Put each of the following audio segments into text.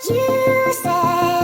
You said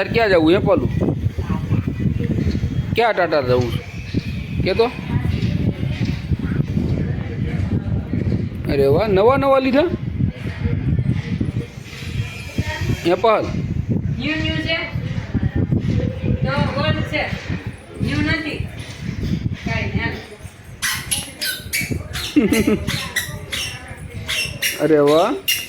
તાર ક્યાં જવું હે પાલું? ક્યાં ટાટા જવું કે તો અરે વાહ નવા નવા લીધા? એપલ. અરે વાહ.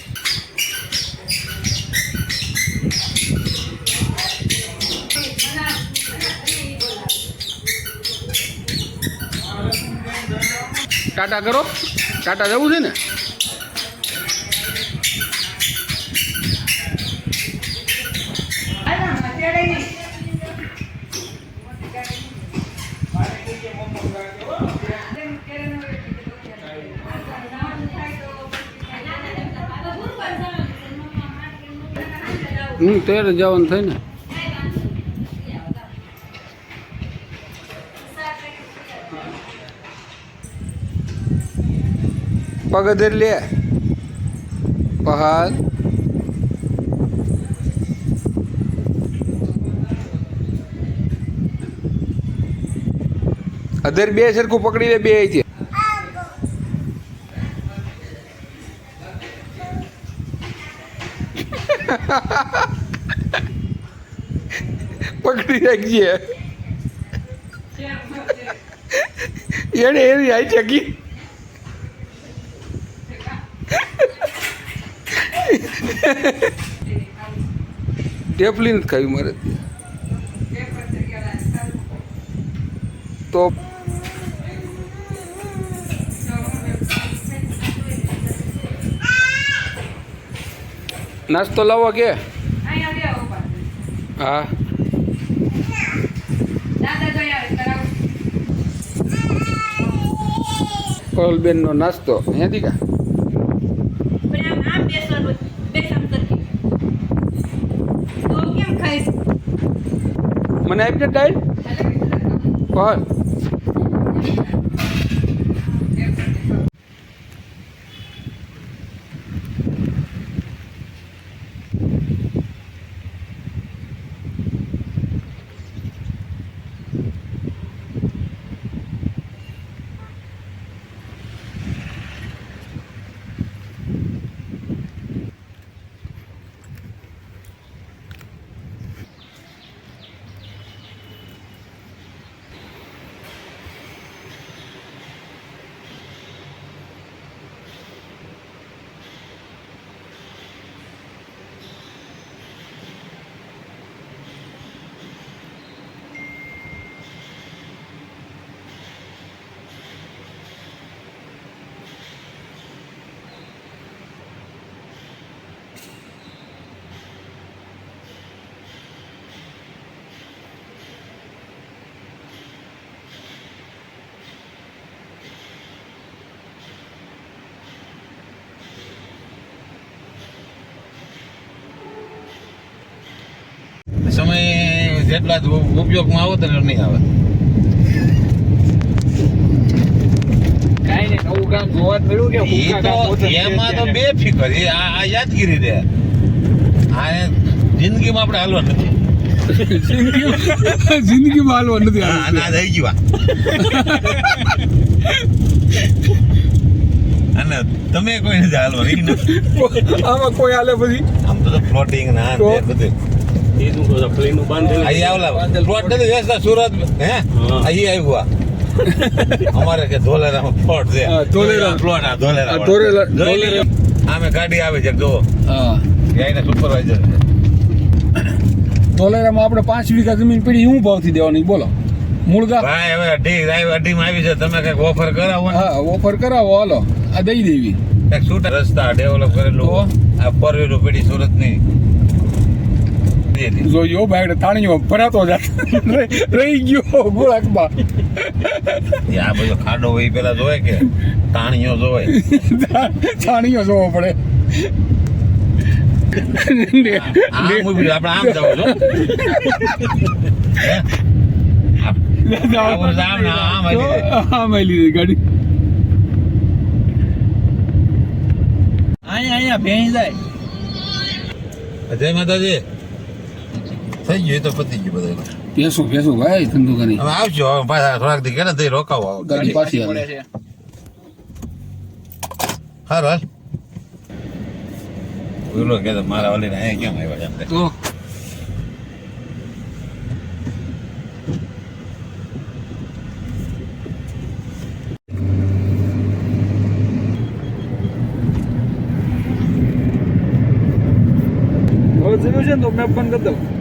ટાટા કરો. ટાટા જવું છે ને? હું તેર જવાનું થાય ને. પગધર લે. પહાડ. અધર બે સરખું પકડી લે બે છે. પકડી રાખજે. એને એવી આઈ ચકી ટેફલી નથી ખાવી મારે. તો નાસ્તો લાવો કે. હા. કોલબેનનો નાસ્તો. હે દીકા પણ આમ આમ બેસવાનું બેસ આમ સરખી તો કેમ ખાઈશ મને આપી દે ટાઈમ પહાડ જેટલા જ ઉપયોગમાં આવે તો નહીં આવે. એમાં તો બે ફિકર. આ યાદગીરી આ જિંદગીમાં આપણે હાલવા નથી. જિંદગીમાં હાલવા નથી હા, અને થઈ ગયું અને તમે કોઈ નથી હાલવા આમાં કોઈ હાલે પછી? આમ તો ફ્લોટિંગ ના આ તો? તે બધું અહીં આવલા. પ્લોટ નથી વેચતા સુરત હે? અહીં આવ્યું અમારે કે ધોલેરામાં પ્લોટ છે. ધોલેરા. પ્લોટ આ ધોલેરા ધોલેરા- ધોલેરા. આમે ગાડી આવે છે જો હા. એને સુપરવાઇઝર ધોલેરામાં આપણે પાંચ વીઘા જમીન પડી હું ભાવથી દેવાની? બોલો. મૂળ ગા ભાઈ હવે અઢી રાય અઢીમાં આવી છે. તમે કંઈક ઓફર કરાવો હા ઓફર કરાવો હાલો. આ દઈ દેવી. છૂટા રસ્તા ડેવલપ કરેલું? આ ફોર વ્હીલર પેઢી સુરત હતી જોયો બાઈક તાણીઓ ભરાતો જાત રહી ગયો ગોળાકમાં. આ બધો ખાડો હોય પેલા જોવે કે તાણીઓ જોવે? તાણીઓ જોવો પડે. આમ આપણે જવું છો. આમ ગાડી. અહીંયા અહીંયા ભેંસ જાય. જય માતાજી. થઈ ગયું તો પતી ગયું બધું પેસો પેસો ભાઈ ધંધો કરી. હવે આવજો હવે પાછા થોડાક દી કે તઈ રોકાવો. ગાડી પાછી આવે. હાલ. કે મારા ઓલી અહીંયા કેમ આવ્યા એમ કે. તો. હવે છે તો કરી દઉં.